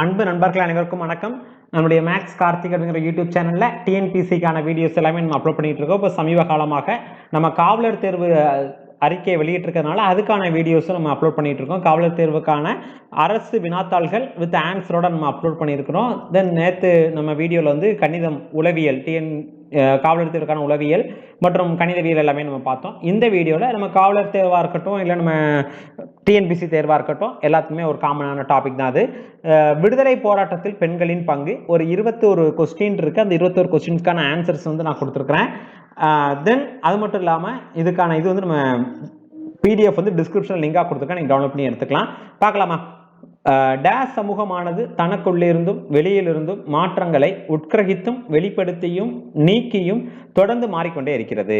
அன்பு நண்பர்கள் அனைவருக்கும் வணக்கம். நம்முடைய மேக்ஸ் கார்த்திக் அப்படிங்கிற யூடியூப் சேனலில் டிஎன்பிசிக்கான வீடியோஸ் எல்லாமே நம்ம அப்லோட் பண்ணிட்டு இருக்கோம். இப்போ சமீப காலமாக நம்ம காவலர் தேர்வு அறிக்கையை வெளியிட்டிருக்கிறதுனால அதுக்கான வீடியோஸும் நம்ம அப்லோட் பண்ணிகிட்டு இருக்கோம். காவலர் தேர்வுக்கான அரசு வினாத்தாள்கள் வித் ஆன்சரோட நம்ம அப்லோட் பண்ணியிருக்கிறோம். தென் நேற்று நம்ம வீடியோவில் வந்து கணிதம் உளவியல் டிஎன் காவலர் தேர்வுக்கான உளவியல் மற்றும் கணிதவியல் எல்லாமே நம்ம பார்த்தோம். இந்த வீடியோவில் நம்ம காவலர் தேர்வாக இருக்கட்டும் இல்லை நம்ம டிஎன்பிசி தேர்வாக இருக்கட்டும் எல்லாத்துக்குமே ஒரு காமனான டாபிக் தான் அது. விடுதலை போராட்டத்தில் பெண்களின் பங்கு. ஒரு இருபத்தோரு கொஸ்டின் இருக்குது அந்த இருபத்தோரு கொஸ்டின்ஸ்க்கான ஆன்சர்ஸ் வந்து நான் கொடுத்துருக்குறேன். தென் அது மட்டும் இல்லாமல் இதுக்கான இது வந்து நம்ம பிடிஎஃப் வந்து டிஸ்கிரிப்ஷன் லிங்காக கொடுத்துருக்கேன். நீங்கள் டவுன்லோட் பண்ணி எடுத்துக்கலாம். பார்க்கலாமா? டேஸ் சமூகமானது தனக்குள்ளிருந்தும் வெளியிலிருந்தும் மாற்றங்களை உட்கிரகித்தும் வெளிப்படுத்தியும் நீக்கியும் தொடர்ந்து மாறிக்கொண்டே இருக்கிறது.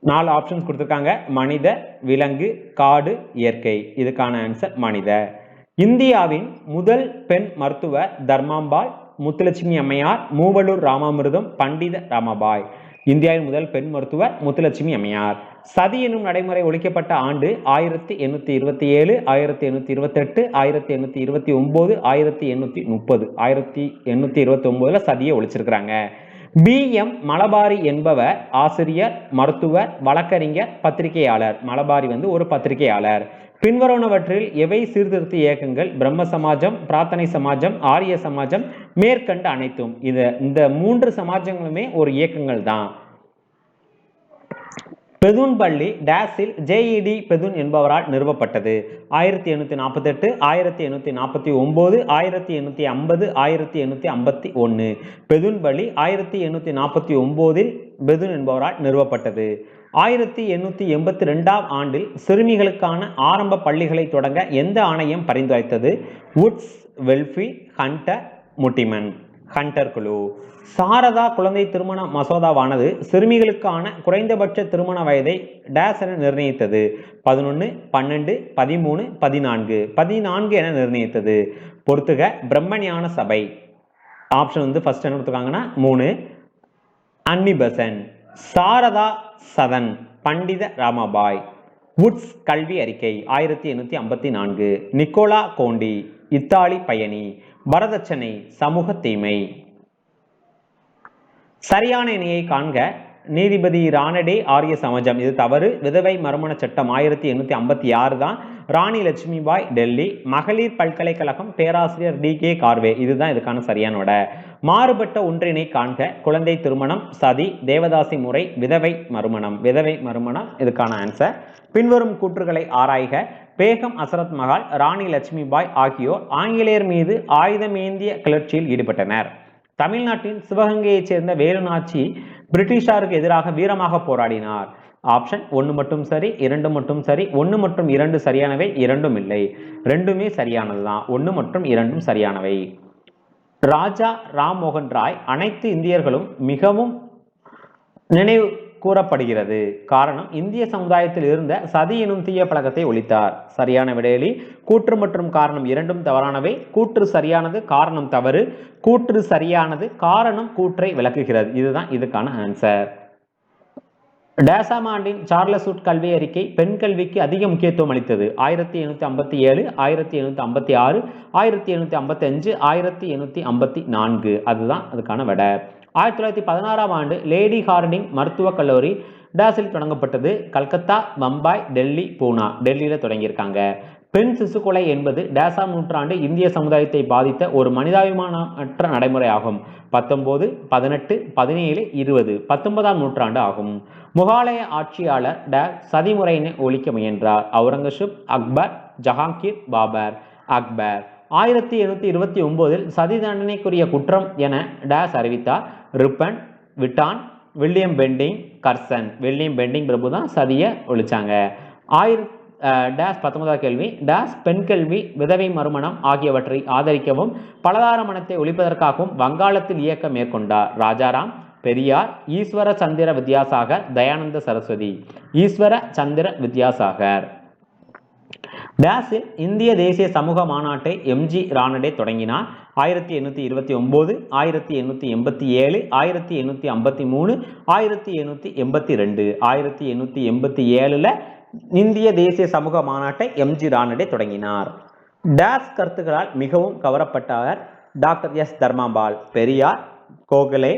நாலு ஆப்ஷன்ஸ் கொடுத்துருக்காங்க. மனித விலங்கு காடு இயற்கை. இதுக்கான ஆன்சர் மனித. இந்தியாவின் முதல் பெண் மருத்துவர் தர்மாம்பாள் முத்துலட்சுமி அம்மையார் மூவலூர் ராமாமிர்தம் பண்டித ராமபாய். இந்தியாவின் முதல் பெண் மருத்துவர் முத்துலட்சுமி அம்மையார். சதி எனும் நடைமுறை ஒழிக்கப்பட்ட ஆண்டு ஆயிரத்தி எண்ணூத்தி இருபத்தி ஏழு ஆயிரத்தி எண்ணூத்தி இருபத்தெட்டு ஆயிரத்தி எண்ணூத்தி இருபத்தி ஒன்பது ஆயிரத்தி எண்ணூத்தி முப்பது. ஆயிரத்தி எண்ணூத்தி இருபத்தி ஒன்பதுல சதியை ஒழிச்சிருக்கிறாங்க. பி எம் மலபாரி என்பவர் ஆசிரியர் மருத்துவர் வழக்கறிஞர் பத்திரிகையாளர். மலபாரி வந்து ஒரு பத்திரிகையாளர். பின்வருவனவற்றில் எவை சீர்திருத்த இயக்கங்கள்? பிரம்ம சமாஜம் பிரார்த்தனை சமாஜம் ஆரிய சமாஜம் மேற்கண்ட அனைத்தும். இது இந்த மூன்று சமாஜங்களுமே ஒரு இயக்கங்கள் தான். பெதுன் பள்ளி டேஸில் ஜேஇடி பெதுன் என்பவரால் நிறுவப்பட்டது. ஆயிரத்தி எண்ணூற்றி நாற்பத்தெட்டு ஆயிரத்தி எண்ணூற்றி நாற்பத்தி ஒம்பது ஆயிரத்தி எண்ணூற்றி ஐம்பது ஆயிரத்தி எண்ணூற்றி ஐம்பத்தி ஒன்று. பெதுன் பள்ளி ஆயிரத்தி எண்ணூற்றி நாற்பத்தி ஒம்போதில் பெதுன் என்பவரால் நிறுவப்பட்டது. ஆயிரத்தி எண்ணூற்றி எண்பத்தி ரெண்டாம் ஆண்டில் சிறுமிகளுக்கான ஆரம்ப பள்ளிகளை தொடங்க எந்த ஆணையம் பரிந்துரைத்தது? வுட்ஸ் வெல்ஃபி ஹண்டர் முட்டிமன் ஹண்டர் குழு. சாரதா குழந்தை திருமண மசோதாவானது சிறுமிகளுக்கான குறைந்தபட்ச திருமண வயதை டேஸ் என நிர்ணயித்தது. பதினொன்று பன்னெண்டு பதிமூணு பதினான்கு. பதினான்கு என நிர்ணயித்தது. பொறுத்துக பிரம்மஞான சபை. ஆப்ஷன் வந்து ஃபர்ஸ்ட் என்ன கொடுத்துருக்காங்கன்னா மூணு Annie Besant Sarada Sadan Pandita Ramabai. Woods கல்வி அறிக்கை ஆயிரத்தி எண்ணூற்றி ஐம்பத்தி நான்கு. நிக்கோலா கோண்டி இத்தாலி பயணி வரதட்சணை சமூக தீமை. சரியான இணையை காண்க. நீதிபதி ராணடே ஆரிய சமாஜம். இது தவறு. விதவை மறுமண சட்டம் ஆயிரத்தி எண்ணூற்றி ஐம்பத்தி ஆறு தான். ராணி லட்சுமிபாய் டெல்லி. மகளிர் பல்கலைக்கழகம் பேராசிரியர் டி கே கார்வே. இதுதான் இதுக்கான சரியான விட. மாறுபட்ட ஒன்றினை காண்க. குழந்தை திருமணம் சதி தேவதாசி முறை விதவை மறுமணம். விதவை மறுமணம் இதுக்கான ஆன்சர் பின்வரும் கூற்றுகளை ஆராய்க. பேகம் அசரத் மகால் ராணி லட்சுமிபாய் ஆகியோர் ஆங்கிலேயர் மீது ஆயுதமேந்திய கிளர்ச்சியில் ஈடுபட்டனர். தமிழ்நாட்டின் சிவகங்கையைச் சேர்ந்த வேலுநாச்சி பிரிட்டிஷாருக்கு எதிராக வீரமாக போராடினார். ஆப்ஷன் ஒன்று மட்டும் சரி இரண்டு மட்டும் சரி ஒன்று மற்றும் இரண்டு சரியானவை இரண்டும் இல்லை. ரெண்டுமே சரியானது தான் ஒன்று மற்றும் இரண்டும் சரியானவை. ராஜா ராம்மோகன் ராய் அனைத்து இந்தியர்களும் மிகவும் நினைவு கூறப்படுகிறது. காரணம் இந்திய சமுதாயத்தில் இருந்த சதி எனும் தீய பழக்கத்தை ஒழித்தார். சரியான விடையலி கூற்று மற்றும் காரணம் இரண்டும் தவறானவை. கூற்று சரியானது காரணம் தவறு. கூற்று சரியானது காரணம் கூற்றை விளக்குகிறது. இதுதான் இதுக்கான ஆன்சர் டேசாமாண்டின் சார்லசூட் கல்வி அறிக்கை பெண் கல்விக்கு அதிக முக்கியத்துவம் அளித்தது. ஆயிரத்தி எண்ணூற்றி ஐம்பத்தி ஏழு ஆயிரத்தி எண்ணூற்றி ஐம்பத்தி ஆறு ஆயிரத்தி எண்ணூற்றி ஐம்பத்தி அஞ்சு ஆயிரத்தி எண்ணூற்றி ஐம்பத்தி நான்கு. அதுதான் அதுக்கான விடை. ஆயிரத்தி தொள்ளாயிரத்தி பதினாறாம் ஆண்டு லேடி ஹார்டிங் மருத்துவக் கல்லூரி டேஸில் தொடங்கப்பட்டது. கல்கத்தா பம்பாய் டெல்லி பூனா. டெல்லியில் தொடங்கியிருக்காங்க. பெண் சிசு கொலை என்பது டேசாம் நூற்றாண்டு இந்திய சமுதாயத்தை பாதித்த ஒரு மனிதாபிமானமற்ற நடைமுறை ஆகும். பதினெட்டு பதினேழு இருபது பத்தொன்பதாம் நூற்றாண்டு ஆகும். முகாலய ஆட்சியாளர் ட சதிமுறையினை ஒழிக்க முயன்றார். அவுரங்கசீப் அக்பர் ஜஹாங்கீர் பாபர். அக்பர். ஆயிரத்தி எழுநூற்றி இருபத்தி ஒம்போதில் சதி தண்டனைக்குரிய குற்றம் என டேஸ் அறிவித்தார். ரிப்பன் விட்டான் William Bentinck Curzon. William Bentinck பிரபு தான் சதியை ஒழிச்சாங்க. ஆயிரத்தி டேஸ் பத்தொன்பதாம் கேள்வி. டேஸ் பெண் கல்வி விதவை மறுமணம் ஆகியவற்றை ஆதரிக்கவும் பலதார மனத்தை ஒழிப்பதற்காகவும் வங்காளத்தில் இயக்கம் மேற்கொண்டார். ராஜாராம் பெரியார் ஈஸ்வர சந்திர வித்யாசாகர் தயானந்த சரஸ்வதி. ஈஸ்வர சந்திர வித்யாசாகர். டேஸில் இந்திய தேசிய சமூக மாநாட்டை எம்ஜி ராணடே தொடங்கினார். ஆயிரத்தி எண்ணூற்றி இருபத்தி ஒம்பது ஆயிரத்தி எண்ணூற்றி எண்பத்தி ஏழு ஆயிரத்தி எண்ணூற்றி ஐம்பத்தி மூணு ஆயிரத்தி எண்ணூற்றி எண்பத்தி ரெண்டு. ஆயிரத்தி எண்ணூற்றி எண்பத்தி ஏழில் இந்திய தேசிய சமூக மாநாட்டை எம்ஜி ராணடே தொடங்கினார். டேஸ் கருத்துக்களால் மிகவும் கவரப்பட்டவர் டாக்டர் எஸ் தர்மாம்பாள். பெரியார் கோகலே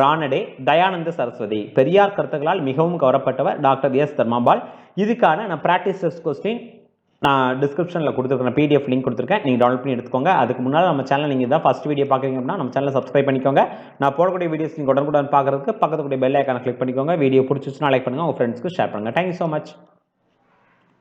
ராணடே தயானந்த சரஸ்வதி. பெரியார் கருத்துக்களால் மிகவும் கவரப்பட்டவர் டாக்டர் எஸ் தர்மாம்பாள். இதுக்கான நான் ப்ராக்டிஸ் கொஸ்டின் நான் டிஸ்கிரிப்ஷனில் கொடுத்துருக்கேன் பிடிஎஃப் லிங்க் கொடுத்துருக்கேன். நீங்கள் டவுன்லோட் பண்ணி எடுத்துக்கோங்க. அதுக்கு முன்னால் நம்ம சேனல் நீங்கள் தான் ஃபஸ்ட் வீடியோ பார்க்குறீங்க அப்படின்னா நம்ம சேனலை சப்ஸ்கிரைப் பண்ணிக்கோங்க. நான் போடக்கூடிய வீடியோஸ் நீங்கள் உடனுக்குடன் பார்க்குறதுக்கு பக்கத்துக்கூடிய பெல் ஐக்கான கிளிக் பண்ணிக்கோங்க. வீடியோ பிடிச்சிச்சுன்னா லைக் பண்ணுங்கள் உங்கள் ஃப்ரெண்ட்ஸ்க்கு ஷேர் பண்ணுங்கள் தேங்க்யூ ஸோ மச்